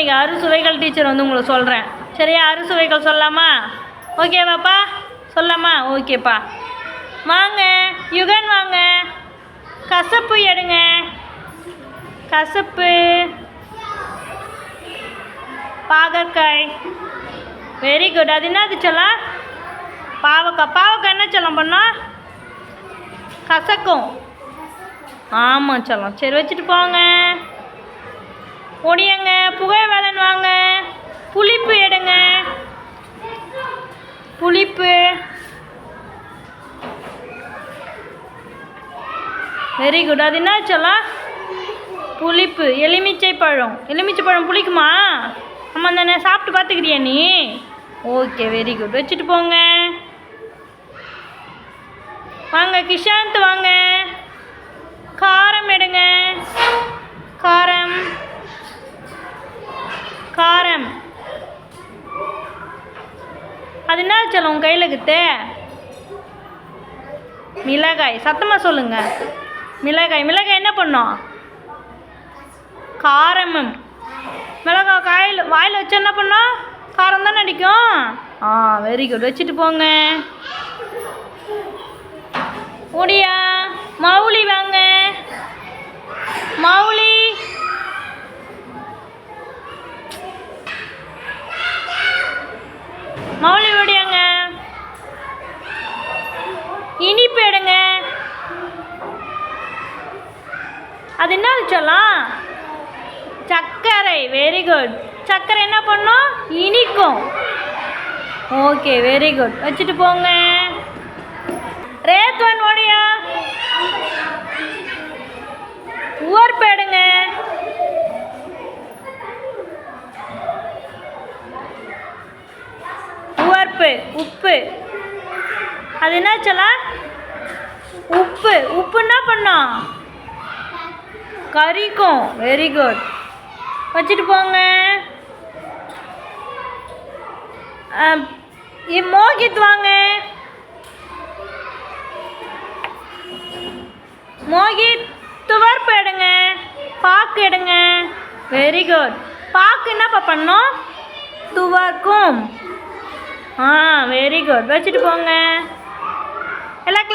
இன்றைக்கி அறுசுவைகள் டீச்சர் வந்து உங்களுக்கு சொல்கிறேன் சரியா? அறுசுவைகள் சொல்லலாமா ஓகேவாப்பா சொல்லலாமா ஓகேப்பா வாங்க. யுகன் வாங்க. கசப்பு எடுங்க. கசப்பு. பாகற்காய். வெரி குட் அது என்னது சொல்லலாம் பாவக்காய் பாவக்காய் என்ன சொல்லம் பண்ணோம் கசக்கும். ஆமாம் சொல்லம். சரி வச்சுட்டு போங்க. ஒடியங்க புகை வேலன் வாங்க. புளிப்பு எடுங்க. புளிப்பு. வெரி குட் அது என்ன சொல்லலாம் புளிப்பு. எலுமிச்சை பழம். எலுமிச்சை பழம் புளிக்குமா? ஆமாம் தானே சாப்பிட்டு பார்த்துக்கிறியா நீ? ஓகே வெரி குட் வச்சுட்டு போங்க. வாங்க கிஷாந்த் வாங்க காரம் எடுங்க காரம் காரம் அது என்ன சொல்லும் உங்கள் கையில் குத்து மிளகாய். சத்தமாக சொல்லுங்க. மிளகாய். மிளகாய் என்ன பண்ணும்? காரமும். மிளகாய் காயில் வாயில் வச்சு என்ன பண்ணோம்? காரம் தானே அடிக்கும்? ஆ வெரி குட் வச்சுட்டு போங்க ஓடியா மௌலி வாங்க மௌலி மௌலி ஓடியாங்க. இனிப்பு எடுங்க. அது என்ன சொல்லலாம் சர்க்கரை. வெரி குட் சர்க்கரை என்ன பண்ணும்? இனிக்கும். ஓகே வெரி குட் வச்சுட்டு போங்க. ரேத்வன் ஓடியா. உவர்ப்பு உப்பு உப்பு. அது என்ன சொல்லலாம் உப்பு. உப்பு என்ன பண்ணும்? கறிக்கும். வெரி குட் வச்சுட்டு போங்க. மோகித் வாங்க. மோகித் துவர்ப்பு எடுங்க. பாக்கு எடுங்க. வெரி குட் பாக்கு என்னப்பா பண்ணோம்? துவர்க்கும். ஆ வெரி குட் வச்சுட்டு போங்க. எல்லாம்